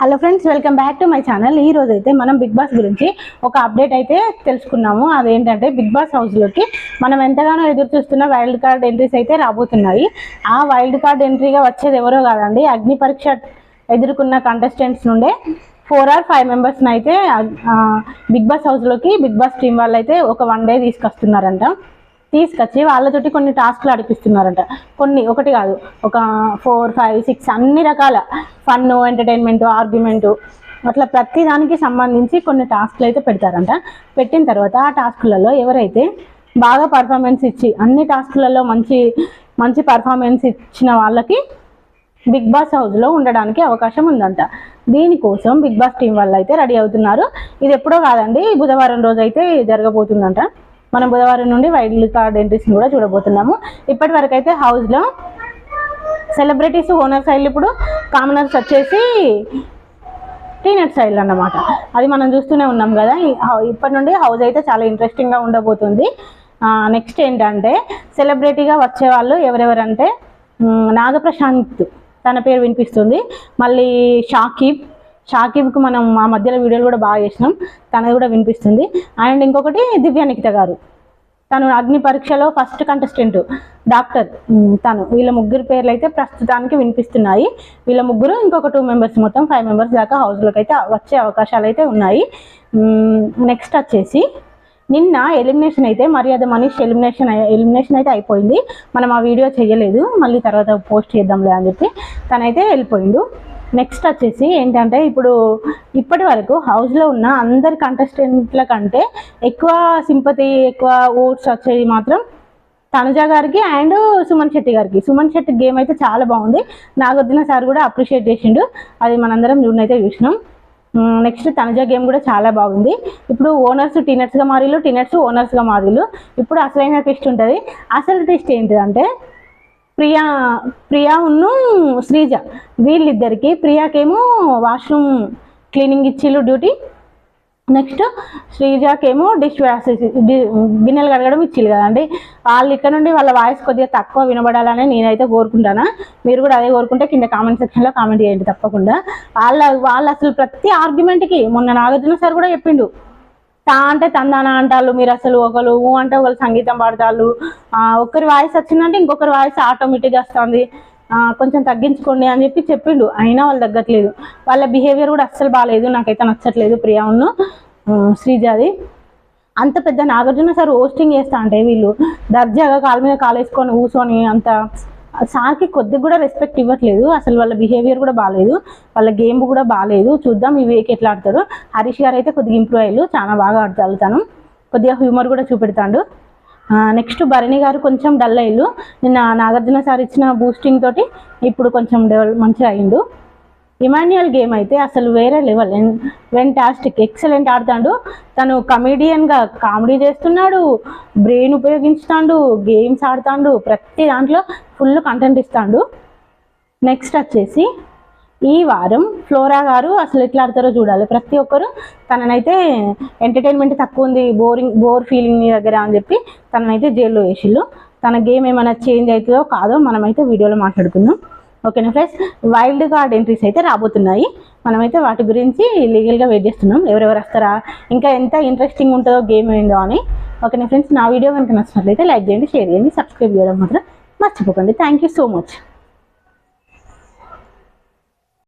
Hello friends welcome back to my channel ఈ రోజు అయితే మనం బిగ్ బాస్ గురించి ఒక అప్డేట్ అయితే తెలుసుకున్నాము. అదేంటంటే బిగ్ బాస్ హౌస్లోకి మనం ఎంతగానో ఎదురు చూస్తున్న వైల్డ్ కార్డ్ ఎంట్రీస్ అయితే రాబోతున్నాయి. ఆ వైల్డ్ కార్డ్ ఎంట్రీగా వచ్చేది ఎవరో కాదండి అగ్ని పరీక్ష ఎదుర్కొన్న కంటెస్టెంట్స్ నుండే ఫోర్ ఆర్ ఫైవ్ మెంబర్స్ని అయితే బిగ్ బాస్ హౌస్లోకి బిగ్ బాస్ టీం వాళ్ళు అయితే ఒక వన్ డే తీసుకొస్తున్నారంట. తీసుకొచ్చి వాళ్ళతోటి కొన్ని టాస్క్లు అడిపిస్తున్నారంట కొన్ని ఒకటి కాదు ఒక ఫోర్ ఫైవ్ సిక్స్ అన్ని రకాల ఫన్ ఎంటర్టైన్మెంట్ ఆర్గ్యుమెంటు అట్లా ప్రతి దానికి సంబంధించి కొన్ని టాస్క్లు అయితే పెడతారంట. పెట్టిన తర్వాత ఆ టాస్క్లలో ఎవరైతే బాగా పర్ఫార్మెన్స్ ఇచ్చి అన్ని టాస్క్లలో మంచి మంచి పర్ఫార్మెన్స్ ఇచ్చిన వాళ్ళకి బిగ్ బాస్ హౌస్లో ఉండడానికి అవకాశం ఉందంట. దీనికోసం బిగ్ బాస్ టీం వాళ్ళు అయితే రెడీ అవుతున్నారు. ఇది ఎప్పుడో కాదండి బుధవారం రోజు అయితే జరగబోతుందంట. మనం బుధవారం నుండి వైల్డ్ కార్డ్ ఎంట్రీస్ని కూడా చూడబోతున్నాము. ఇప్పటి వరకు అయితే హౌస్లో సెలబ్రిటీస్ ఓనర్ సైడ్ ఇప్పుడు కామనర్స్ వచ్చేసి టీనట్ సైడ్ అన్నమాట. అది మనం చూస్తూనే ఉన్నాం కదా. ఇప్పటి నుండి హౌస్ అయితే చాలా ఇంట్రెస్టింగ్గా ఉండబోతుంది. నెక్స్ట్ ఏంటంటే సెలబ్రిటీగా వచ్చే వాళ్ళు ఎవరెవరంటే నాగప్రశాంత్ తన పేరు వినిపిస్తుంది. మళ్ళీ షాకిబ్ షాకిబ్కి మనం ఆ మధ్యలో వీడియోలు కూడా బాగా చేసినాం. తనది కూడా వినిపిస్తుంది. అండ్ ఇంకొకటి దివ్య నిఖిత గారు. తను అగ్ని పరీక్షలో ఫస్ట్ కంటెస్టెంట్ డాక్టర్ తను. వీళ్ళ ముగ్గురు పేర్లు అయితే ప్రస్తుతానికి వినిపిస్తున్నాయి. వీళ్ళ ముగ్గురు ఇంకొక టూ మెంబర్స్ మొత్తం ఫైవ్ మెంబర్స్ దాకా హౌస్లోకి అయితే వచ్చే అవకాశాలు అయితే ఉన్నాయి. నెక్స్ట్ వచ్చేసి నిన్న ఎలిమినేషన్ అయితే మర్యాద మనీష్ ఎలిమినేషన్ ఎలిమినేషన్ అయితే అయిపోయింది. మనం ఆ వీడియో చేయలేదు. మళ్ళీ తర్వాత పోస్ట్ చేద్దాంలే అని చెప్పి తనైతే వెళ్ళిపోయిండు. నెక్స్ట్ వచ్చేసి ఏంటంటే ఇప్పుడు ఇప్పటి వరకు హౌస్లో ఉన్న అందరి కంటెస్టెంట్ల కంటే ఎక్కువ సింపతి ఎక్కువ ఓట్స్ వచ్చేది మాత్రం తనుజ గారికి అండ్ సుమన్ శెట్టి గారికి. సుమన్ శెట్టి గేమ్ అయితే చాలా బాగుంది. నాగార్జున సార్ కూడా అప్రిషియేట్ చేసిండు. అది మనందరం చూడనైతే చూసినాం. నెక్స్ట్ తనుజ గేమ్ కూడా చాలా బాగుంది. ఇప్పుడు ఓనర్స్ టీనర్స్గా మారిలు టీనర్స్ ఓనర్స్గా మారిలు ఇప్పుడు అసలైన టెస్ట్ ఉంటుంది. అసలు టెస్ట్ ఏంటిదంటే ప్రియా ప్రియా ఉన్ను శ్రీజ. వీళ్ళిద్దరికి ప్రియాకేమో వాష్రూమ్ క్లీనింగ్ ఇచ్చిళ్ళు డ్యూటీ. నెక్స్ట్ శ్రీజాకేమో డిష్ వాష్ గిన్నెలు కడగడం ఇచ్చిల్లు కదండి. వాళ్ళు ఇక్కడ నుండి వాళ్ళ వాయిస్ కొద్దిగా తక్కువ వినబడాలని నేనైతే కోరుకుంటాను. మీరు కూడా అదే కోరుకుంటే కింద కామెంట్ సెక్షన్లో కామెంట్ చేయండి తప్పకుండా. వాళ్ళ వాళ్ళు అసలు ప్రతి ఆర్గ్యుమెంట్కి మొన్న నాగార్జున సార్ కూడా చెప్పిండు. తా అంటే తందాన అంటారు మీరు అసలు ఒకరు ఊ అంటే ఒకరు సంగీతం పాడతారు ఒకరి వాయిస్ వచ్చిందంటే ఇంకొకరి వాయిస్ ఆటోమేటిక్గా వస్తుంది. కొంచెం తగ్గించుకోండి అని చెప్పి చెప్పిండు. అయినా వాళ్ళు తగ్గట్లేదు. వాళ్ళ బిహేవియర్ కూడా అస్సలు బాగాలేదు నాకైతే నచ్చట్లేదు ప్రియా ఉన్ను. శ్రీజాది. అంత పెద్ద నాగార్జున సార్ హోస్టింగ్ చేస్తా అంటే వీళ్ళు. దర్జాగా కాలు మీద కాలు వేసుకొని కూర్చొని అంత సార్కి కొద్దిగా కూడా రెస్పెక్ట్ ఇవ్వట్లేదు. అసలు వాళ్ళ బిహేవియర్ కూడా బాగాలేదు వాళ్ళ గేమ్ కూడా బాగాలేదు చూద్దాం వివేక్ ఎట్లా ఆడతారు హరీష్ గారు అయితే కొద్దిగా ఇంప్రూవ్ అయ్యారు. చాలా బాగా ఆడతాను తను. కొద్దిగా హ్యూమర్ కూడా చూపెడతాడు. నెక్స్ట్ భరణి గారు కొంచెం డల్ అయ్యారు. నిన్న నాగార్జున సార్ ఇచ్చిన బూస్టింగ్ తోటి ఇప్పుడు కొంచెం డెవలప్ మంచిగా అయిండు ఇమాన్యుయల్ గేమ్ అయితే అసలు వేరే లెవెల్. వెంటాస్టిక్ ఎక్సలెంట్ ఆడతాడు. తను కమెడియన్గా కామెడీ చేస్తున్నాడు బ్రెయిన్ ఉపయోగించుతాడు గేమ్స్ ఆడతాడు ప్రతి దాంట్లో ఫుల్ కంటెంట్ ఇస్తాడు. నెక్స్ట్ వచ్చేసి ఈ వారం ఫ్లోరా గారు అసలు ఎట్లా ఆడతారో చూడాలి. ప్రతి ఒక్కరు తననైతే ఎంటర్టైన్మెంట్ తక్కువ ఉంది బోరింగ్ బోర్ ఫీలింగ్ దగ్గర అని చెప్పి తననైతే జైల్లో వేసిళ్ళు. తన గేమ్ ఏమైనా చేంజ్ అవుతుందో కాదో మనమైతే వీడియోలో మాట్లాడుకుందాం. ఓకేనా ఫ్రెండ్స్? వైల్డ్ కార్డ్ ఎంట్రీస్ అయితే రాబోతున్నాయి. మనమైతే వాటి గురించి లీగల్గా వెయిట్ చేస్తున్నాం. ఎవరెవరు వస్తారా? ఇంకా ఎంత ఇంట్రెస్టింగ్ ఉంటుందో గేమ్ ఏందో అని. ఓకేనా ఫ్రెండ్స్? నా వీడియో కనుక నచ్చినట్లయితే లైక్ చేయండి షేర్ చేయండి సబ్స్క్రైబ్ చేయడం మాత్రం మర్చిపోకండి. Thank you so much